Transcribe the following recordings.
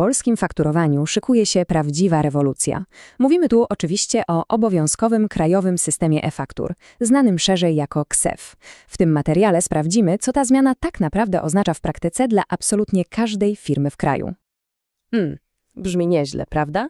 polskim fakturowaniu szykuje się prawdziwa rewolucja. Mówimy tu oczywiście o obowiązkowym krajowym systemie e-faktur, znanym szerzej jako KSEF. W tym materiale sprawdzimy, co ta zmiana tak naprawdę oznacza w praktyce dla absolutnie każdej firmy w kraju. Hmm, brzmi nieźle, prawda?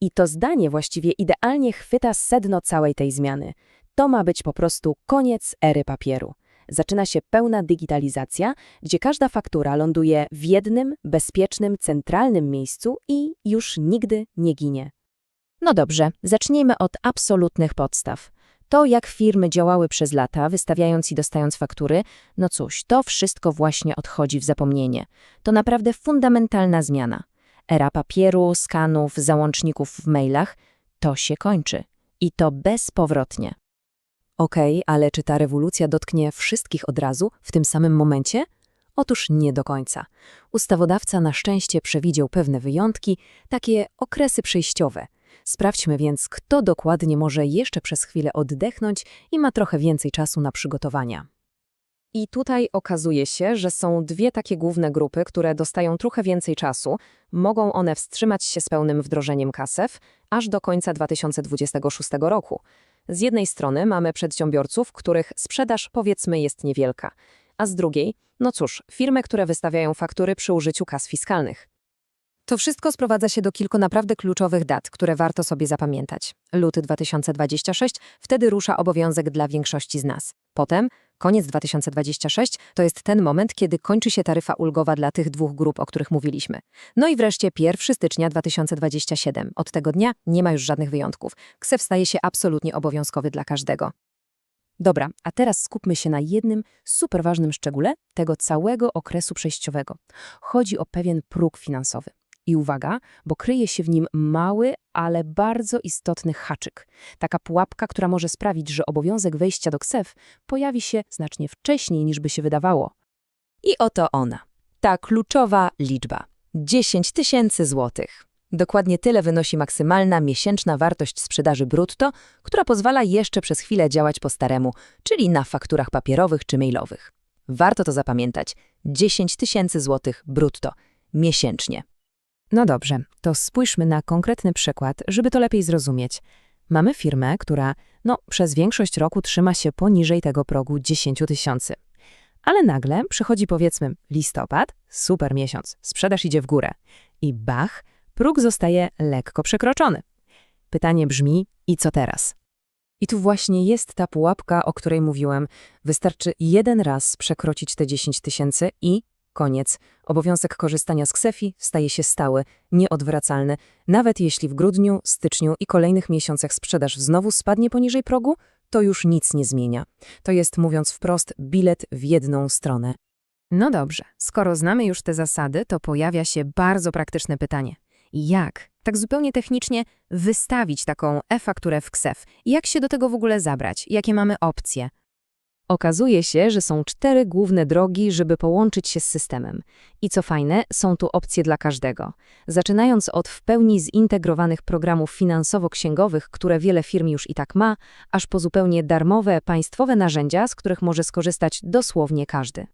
I to zdanie właściwie idealnie chwyta sedno całej tej zmiany. To ma być po prostu koniec ery papieru. Zaczyna się pełna digitalizacja, gdzie każda faktura ląduje w jednym, bezpiecznym, centralnym miejscu i już nigdy nie ginie. No dobrze, zacznijmy od absolutnych podstaw. To, jak firmy działały przez lata, wystawiając i dostając faktury, no cóż, to wszystko właśnie odchodzi w zapomnienie. To naprawdę fundamentalna zmiana. Era papieru, skanów, załączników w mailach, to się kończy. I to bezpowrotnie. Okej, ale czy ta rewolucja dotknie wszystkich od razu, w tym samym momencie? Otóż nie do końca. Ustawodawca na szczęście przewidział pewne wyjątki, takie okresy przejściowe. Sprawdźmy więc, kto dokładnie może jeszcze przez chwilę oddechnąć i ma trochę więcej czasu na przygotowania. I tutaj okazuje się, że są dwie takie główne grupy, które dostają trochę więcej czasu. Mogą one wstrzymać się z pełnym wdrożeniem KASEF aż do końca 2026 roku. Z jednej strony mamy przedsiębiorców, których sprzedaż powiedzmy jest niewielka, a z drugiej, no cóż, firmy, które wystawiają faktury przy użyciu kas fiskalnych. To wszystko sprowadza się do kilku naprawdę kluczowych dat, które warto sobie zapamiętać. Luty 2026, wtedy rusza obowiązek dla większości z nas. Potem, koniec 2026, to jest ten moment, kiedy kończy się taryfa ulgowa dla tych dwóch grup, o których mówiliśmy. No i wreszcie 1 stycznia 2027. Od tego dnia nie ma już żadnych wyjątków. KSEF staje się absolutnie obowiązkowy dla każdego. Dobra, a teraz skupmy się na jednym super ważnym szczególe tego całego okresu przejściowego. Chodzi o pewien próg finansowy. I uwaga, bo kryje się w nim mały, ale bardzo istotny haczyk. Taka pułapka, która może sprawić, że obowiązek wejścia do KSEF pojawi się znacznie wcześniej niż by się wydawało. I oto ona, ta kluczowa liczba. 10 tysięcy złotych. Dokładnie tyle wynosi maksymalna miesięczna wartość sprzedaży brutto, która pozwala jeszcze przez chwilę działać po staremu, czyli na fakturach papierowych czy mailowych. Warto to zapamiętać. 10 tysięcy złotych brutto miesięcznie. No dobrze, to spójrzmy na konkretny przykład, żeby to lepiej zrozumieć. Mamy firmę, która no, przez większość roku trzyma się poniżej tego progu 10 tysięcy. Ale nagle przychodzi powiedzmy listopad, super miesiąc, sprzedaż idzie w górę i bach, próg zostaje lekko przekroczony. Pytanie brzmi, i co teraz? I tu właśnie jest ta pułapka, o której mówiłem. Wystarczy jeden raz przekroczyć te 10 tysięcy i Koniec. Obowiązek korzystania z ksefi staje się stały, nieodwracalny. Nawet jeśli w grudniu, styczniu i kolejnych miesiącach sprzedaż znowu spadnie poniżej progu, to już nic nie zmienia. To jest, mówiąc wprost, bilet w jedną stronę. No dobrze, skoro znamy już te zasady, to pojawia się bardzo praktyczne pytanie. Jak, tak zupełnie technicznie, wystawić taką e-fakturę w KSEF? Jak się do tego w ogóle zabrać? Jakie mamy opcje? Okazuje się, że są cztery główne drogi, żeby połączyć się z systemem. I co fajne, są tu opcje dla każdego. Zaczynając od w pełni zintegrowanych programów finansowo-księgowych, które wiele firm już i tak ma, aż po zupełnie darmowe, państwowe narzędzia, z których może skorzystać dosłownie każdy.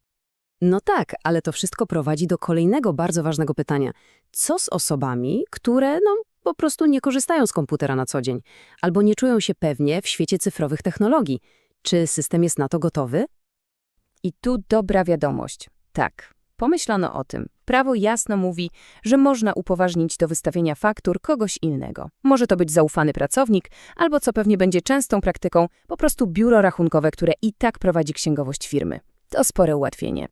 No tak, ale to wszystko prowadzi do kolejnego bardzo ważnego pytania. Co z osobami, które no, po prostu nie korzystają z komputera na co dzień, albo nie czują się pewnie w świecie cyfrowych technologii? Czy system jest na to gotowy? I tu dobra wiadomość. Tak, pomyślano o tym. Prawo jasno mówi, że można upoważnić do wystawienia faktur kogoś innego. Może to być zaufany pracownik, albo co pewnie będzie częstą praktyką, po prostu biuro rachunkowe, które i tak prowadzi księgowość firmy. To spore ułatwienie.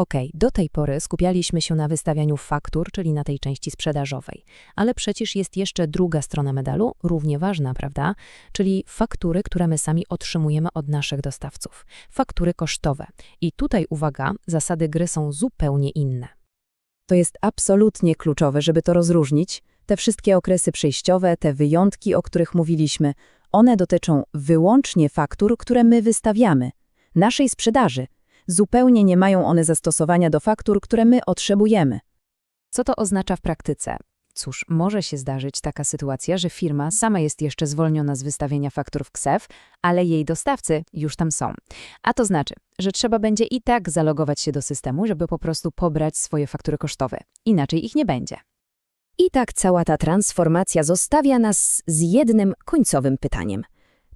Okay, do tej pory skupialiśmy się na wystawianiu faktur, czyli na tej części sprzedażowej. Ale przecież jest jeszcze druga strona medalu, równie ważna, prawda? Czyli faktury, które my sami otrzymujemy od naszych dostawców. Faktury kosztowe. I tutaj, uwaga, zasady gry są zupełnie inne. To jest absolutnie kluczowe, żeby to rozróżnić. Te wszystkie okresy przejściowe, te wyjątki, o których mówiliśmy, one dotyczą wyłącznie faktur, które my wystawiamy, naszej sprzedaży – Zupełnie nie mają one zastosowania do faktur, które my otrzymujemy. Co to oznacza w praktyce? Cóż, może się zdarzyć taka sytuacja, że firma sama jest jeszcze zwolniona z wystawienia faktur w KSEF, ale jej dostawcy już tam są. A to znaczy, że trzeba będzie i tak zalogować się do systemu, żeby po prostu pobrać swoje faktury kosztowe. Inaczej ich nie będzie. I tak cała ta transformacja zostawia nas z jednym końcowym pytaniem.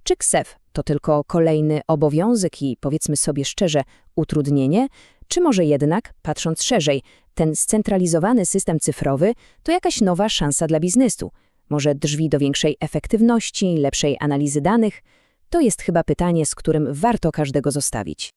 Czy KSEF to tylko kolejny obowiązek i, powiedzmy sobie szczerze, utrudnienie, czy może jednak, patrząc szerzej, ten scentralizowany system cyfrowy to jakaś nowa szansa dla biznesu? Może drzwi do większej efektywności, lepszej analizy danych? To jest chyba pytanie, z którym warto każdego zostawić.